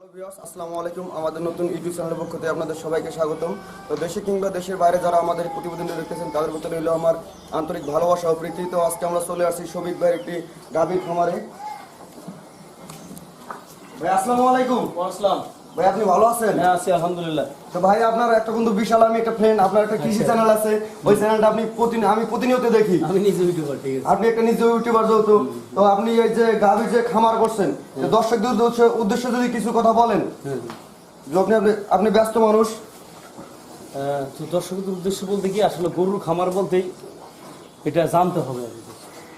আসসালামু আলাইকুম। আমাদের নতুন ইউটিউব চ্যানেলের পক্ষ থেকে আপনাদের সবাইকে স্বাগতম। তো দেশে কিংবা দেশের বাইরে যারা আমাদের প্রতিবেদনটি দেখতেছেন, তাদের ভিতরে হলো আমার আন্তরিক ভালোবাসা ও প্রীতি। তো আজকে আমরা চলে আসছি শফিক ভাইয়ের একটি গাভীর খামারে। ভাই, আসসালামু আলাইকুম। আসসালাম। ভাই আপনি ভালো আছেন? হ্যাঁ আছি আলহামদুলিল্লাহ। তো ভাই আপনার একটা বন্ধু বিশাল আমি একটা ফ্রেন্ড আপনার একটা কৃষি চ্যানেল আছে। ওই চ্যানেলটা আপনি প্রতিদিন আমি প্রতিনিয়ত দেখি। আমি নিজে ইউটিউবার ঠিক আছে। আপনি একটা নিজে ইউটিউবার যেহেতু তো আপনি এই যে গাভীর যে খামার করছেন দর্শকদের উদ্দেশ্যে- যদি কিছু কথা বলেন। আপনি আপনি- ব্যস্ত মানুষ। তো দর্শকদের উদ্দেশ্য বলতে কি আসলে গরুর খামার বলতেই এটা জানতে হবে।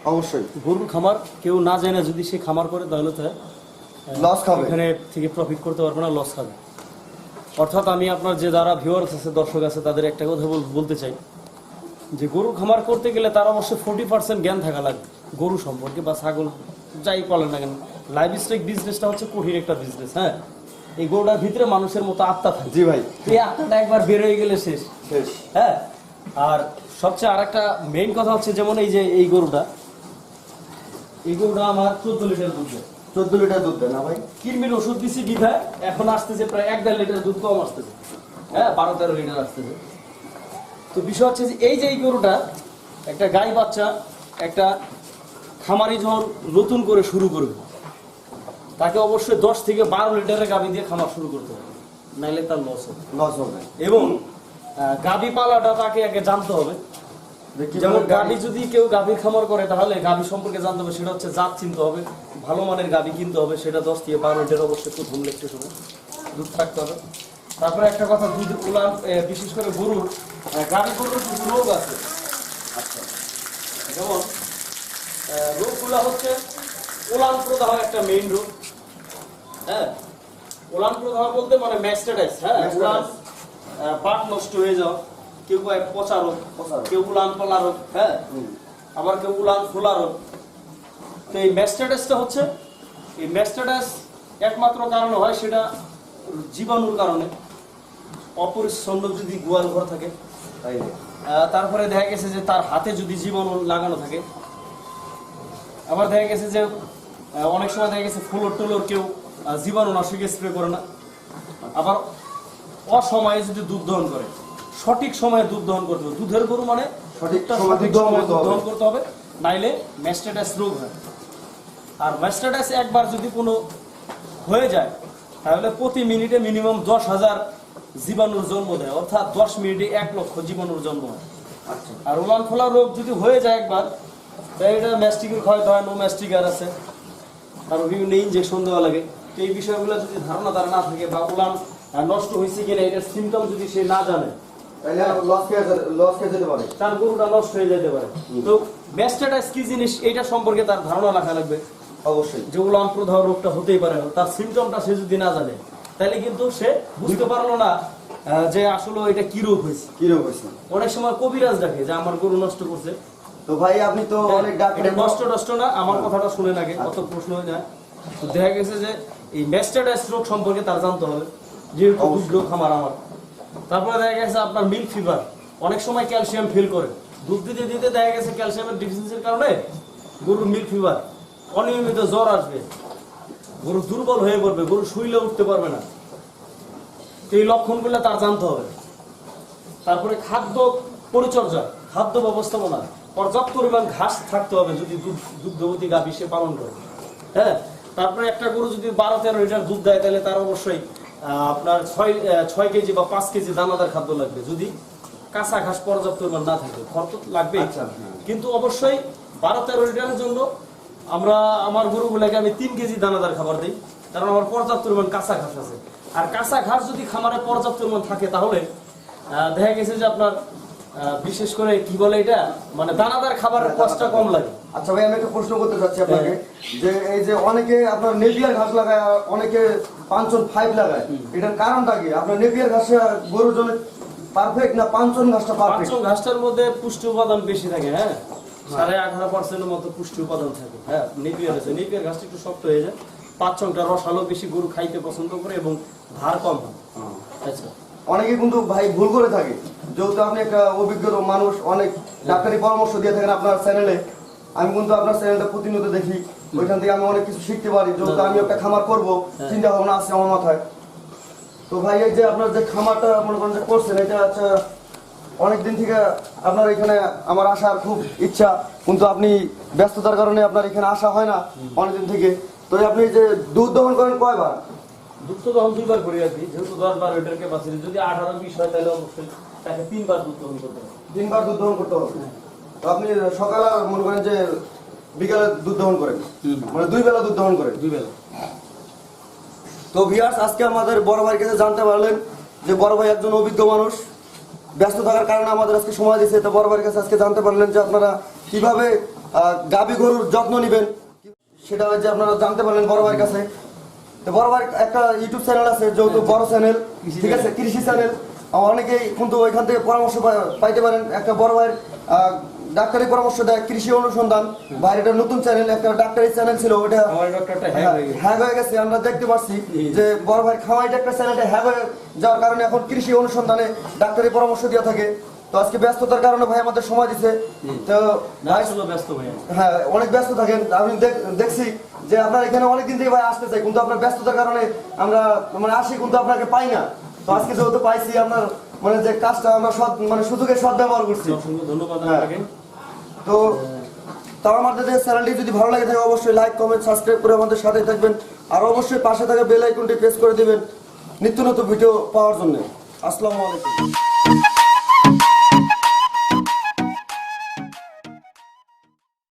অবশ্যই। গরুর খামার কেউ না যায় না যদি সে খামার করে তাহলে তো লস খাবে। এখানে থেকে প্রফিট করতে পারবে না লস খাবে। অর্থাৎ আমি আপনার যে যারা ভিউয়ার্স আছে দর্শক আছে তাদের একটা কথা বল- বলতে চাই। যে গরু খামার করতে গেলে তার অবশ্যই ফোর্টি পার্সেন্ট জ্ঞান থাকা লাগবে। গরু সম্পর্কে বা ছাগল যাই বলেন না কেন লাইভ স্টেক বিজনেসটা হচ্ছে কঠিন একটা বিজনেস হ্যাঁ? এই গরুটার ভিতরে মানুষের মতো আত্মা থাকে। জি ভাই। এই আত্মাটা একবার বের হয়ে গেলে শেষ। শেষ। হ্যাঁ? আর সবচেয়ে আর একটা মেইন কথা হচ্ছে যেমন এই যে এই গরুটা এই গরুটা আমার চোদ্দ লিটার দুধ দেয়। চোদ্দ লিটার দুধ দেয় না ভাই? কিরমির ওষুধ দিছি বিধায় এখন আসতেছে প্রায় এক দেড় লিটার দুধ কম আসতেছে। হ্যাঁ বারো তেরো লিটার আসতেছে। তো বিষয় হচ্ছে যে এই যে এই গরুটা একটা গাই বাচ্চা একটা খামারি যখন নতুন করে শুরু করবে তাকে অবশ্যই দশ থেকে বারো লিটারের গাভি দিয়ে খামার শুরু করতে হবে নাইলে তার লস হবে। লস হবে। এবং গাভী পালাটা তাকে আগে জানতে হবে যেমন গাভী- যদি কেউ গাভীর খামার করে তাহলে গাভী সম্পর্কে জানতে হবে সেটা হচ্ছে জাত চিনতে হবে ভালো মানের গাভী কিনতে হবে সেটা দশ থেকে বারো লিটার অবশ্যই প্রথম লেখতে হবে দুধ থাকতে হবে। তারপরে একটা কথা দুধ উলান বিশেষ করে গরুর গাভী গরুর কিছু রোগ আছে। আচ্ছা। যেমন রোগগুলো হচ্ছে উলান প্রদাহ একটা মেইন রোগ। হ্যাঁ? উলান প্রদাহ বলতে মানে ম্যাস্টাডাইস হ্যাঁ? আহ, পাট নষ্ট হয়ে যাওয়া। কেউ কয় রোগ। কেউ উলান পলা রোগ হ্যাঁ? আবার কেউ উলান ফোলা তো এই হচ্ছে এই একমাত্র কারণে হয় সেটা জীবাণুর কারণে। অপরিচ্ছন্ন যদি গোয়াল ঘর থাকে তারপরে দেখা গেছে যে তার হাতে যদি জীবাণু লাগানো থাকে আবার দেখা গেছে যে অনেক সময় দেখা গেছে ফুলোর টুলোর কেউ জীবাণু নাশক স্প্রে করে না। আবার অসময়ে যদি দুধ দহন করে সঠিক সময়ে দুধ দহন করতে হবে। দুধের গরু মানে সঠিক সময়ে দুধ দহন করতে হবে। নাইলে ম্যাস্টাইটাস রোগ হয়। আর ম্যাস্টাইটাস একবার যদি কোনো হয়ে যায় তাহলে প্রতি মিনিটে মিনিমাম দশ হাজার জীবাণুর জন্ম দেয়। অর্থাৎ দশ মিনিটে এক লক্ষ জীবাণুর জন্ম হয়। আচ্ছা। আর উলান খোলা রোগ যদি হয়ে যায় একবার তাই এটা ম্যাস্টিকের ক্ষয় হয় নো ম্যাস্টিকার আছে। আর বিভিন্ন ইঞ্জেকশন দেওয়া লাগে। তো এই বিষয়গুলো যদি ধারণা তারা না থাকে বা উলান নষ্ট হয়েছে কিনা এটার সিমটম যদি সে না জানে তার গরুটা নষ্ট হয়ে যেতে পারে। তো কি জিনিস? এটা সম্পর্কে তার ধারণা রাখা লাগবে। অবশ্যই। যে উলান রোগটা হতেই পারে তার সিমটমটা সে যদি না জানে তাহলে কিন্তু সে বুঝতে পারল না যে আসলে এটা কি রোগ হয়েছে। কি রোগ হয়েছে? অনেক সময় কবিরাজ ডাকে যে আমার গরু নষ্ট করছে। তো ভাই আপনি তো অনেক ডাক্তার নষ্ট নষ্ট না আমার কথাটা শুনে আগে কত প্রশ্ন হয়ে যায়। তো দেখা গেছে যে এই ম্যাস্টাইটাস রোগ সম্পর্কে তার জানতে হবে। যেহেতু। বুঝলো খামার আমার। তারপরে দেখা গেছে আপনার মিল্ক ফিভার অনেক সময় ক্যালসিয়াম ফিল করে। দুধ দিতে দিতে দেখা গেছে ক্যালসিয়ামের ডিফিসিয়েন্সির কারণে গরুর মিল্ক ফিভার অনিয়মিত জ্বর আসবে। গরু দুর্বল হয়ে পড়বে, গরু শুইলে উঠতে পারবে না। এই লক্ষণগুলো তার জানতে হবে। তারপরে খাদ্য পরিচর্যা, খাদ্য ব্যবস্থাপনা। পর্যাপ্ত পরিমাণ ঘাস থাকতে হবে যদি দুগ্ধবতী গাভী সে পালন করে। হ্যাঁ? তারপরে একটা গরু যদি বারো তেরো লিটার দুধ দেয়, তাহলে তার অবশ্যই আপনার ছয় ছয় কেজি বা পাঁচ কেজি দানাদার খাদ্য লাগবে। যদি কাঁচা ঘাস পর্যাপ্ত পরিমাণ না থাকে খড় তো লাগবে আচ্ছা, হ্যাঁ। কিন্তু অবশ্যই বারো তেরো লিটারের জন্য আমরা আমার গরুগুলোকে আমি তিন কেজি দানাদার খাবার দিই কারণ আমার পর্যাপ্ত পরিমাণ কাঁচা ঘাস আছে। আর কাঁচা ঘাস যদি খামারে পর্যাপ্ত পরিমাণ থাকে তাহলে দেখা গেছে যে আপনার বিশেষ করে কি বলে এটা? মানে দানাদার খাবারের কষ্টটা কম লাগে। আচ্ছা ভাই আমি একটা প্রশ্ন করতে চাচ্ছি আপনাকে। যে এই যে অনেকে আপনার নেপিয়ার ঘাস লাগায় অনেকে পাঁচজন ফাইভ লাগায়। এটার কারণটা কি? আপনার নেপিয়ার ঘাসে গরুর জন্য পারফেক্ট না পাঁচজন ঘাসটা পারফেক্ট ঘাসটার মধ্যে পুষ্টি উপাদান বেশি থাকে হ্যাঁ? সাড়ে আঠারো পার্সেন্টের মতো পুষ্টি উপাদান থাকে হ্যাঁ? নেপিয়ার আছে। নেপিয়ার ঘাসটা একটু শক্ত হয়ে যায়। পাঁচ ছটা রসালো বেশি গরু খাইতে পছন্দ করে এবং ধার কম হয়। আচ্ছা। অনেকে কিন্তু ভাই ভুল করে থাকে। যেহেতু আপনি একটা অভিজ্ঞ মানুষ অনেক ডাক্তারি পরামর্শ দিয়ে থাকেন আপনার চ্যানেলে আমি কিন্তু আপনার চ্যানেলটা প্রতিনিয়ত দেখি। ওইখান থেকে আমি অনেক কিছু শিখতে পারি যেহেতু আমি একটা খামার করব চিন্তা ভাবনা আছে আমার মাথায়। তো ভাই এই যে আপনার যে খামারটা মনে করেন যে করছেন এটা হচ্ছে অনেক দিন থেকে আপনার এখানে আমার আসার খুব ইচ্ছা কিন্তু আপনি ব্যস্ততার কারণে আপনার এখানে আসা হয় না অনেকদিন থেকে। তো এই আপনি যে দুধ দহন করেন কয়বার? দুধ তো তখন দুইবার করি যেহেতু দশ বার ওইটার ক্যাপাসিটি যদি আঠারো বিশ হয় তাহলে অবশ্যই তাকে তিনবার দুধ গ্রহণ করতে হবে। তিনবার দুধ দহন করতে হবে? আপনি সকালে মনে করেন যে বিকালে দুধ দহন করেন? মানে দুই বেলা দুধ দহন করেন? দুই বেলা তো ভিয়ার্স আজকে আমাদের বড় ভাইয়ের কাছে জানতে পারলেন যে বড় ভাই একজন অভিজ্ঞ মানুষ ব্যস্ত থাকার কারণে আমাদের আজকে সময় দিয়েছে। তো বড় ভাইয়ের কাছে আজকে জানতে পারলেন যে আপনারা কীভাবে আহ, গাভী গরুর যত্ন নেবেন সেটা হচ্ছে আপনারা জানতে পারলেন বড় ভাইয়ের কাছে। বড় ভাইয়ের একটা ইউটিউব চ্যানেল আছে যেহেতু বড় চ্যানেল ঠিক আছে কৃষি চ্যানেল অনেকেই কিন্তু ওইখান থেকে পরামর্শ পাইতে পারেন। একটা বড় ভাইয়ের ডাক্তারি পরামর্শ দেয় কৃষি অনুসন্ধান। নতুন চ্যানেল একটা ডাক্তারি চ্যানেল ছিল ওটা হ্যাঁ হয়ে হ্যাক হয়ে গেছে আমরা দেখতে পাচ্ছি যে বড় ভাই খাওয়াইটা একটা চ্যানেলটা হ্যাক হয়ে যাওয়ার কারণে এখন কৃষি অনুসন্ধানে ডাক্তারি পরামর্শ দিয়ে থাকে। তো আজকে ব্যস্ততার কারণে ভাই আমাদের সময় দিছে। তো ভাই ব্যস্ত ভাইয়া হ্যাঁ অনেক ব্যস্ত থাকেন। আমি দেখ- দেখছি যে আপনার এখানে অনেকদিন থেকে ভাই আসতে চাই কিন্তু আপনার ব্যস্ততার কারণে আমরা মানে আসি কিন্তু আপনাকে পাই না। তো আজকে যেহেতু পাইছি আপনার মানে যে কাজটা আমরা সৎ মানে সুযোগের সৎ ব্যবহার করছি। ধন্যবাদ হ্যাঁ। তো তাও আমাদের চ্যানেলটি যদি ভালো লাগে থাকে অবশ্যই লাইক কমেন্ট সাবস্ক্রাইব করে আমাদের সাথে থাকবেন। আর অবশ্যই পাশে থাকা বেল আইকনটি প্রেস করে দিবেন নিত্য নতুন ভিডিও পাওয়ার জন্য। আসসালামু আলাইকুম।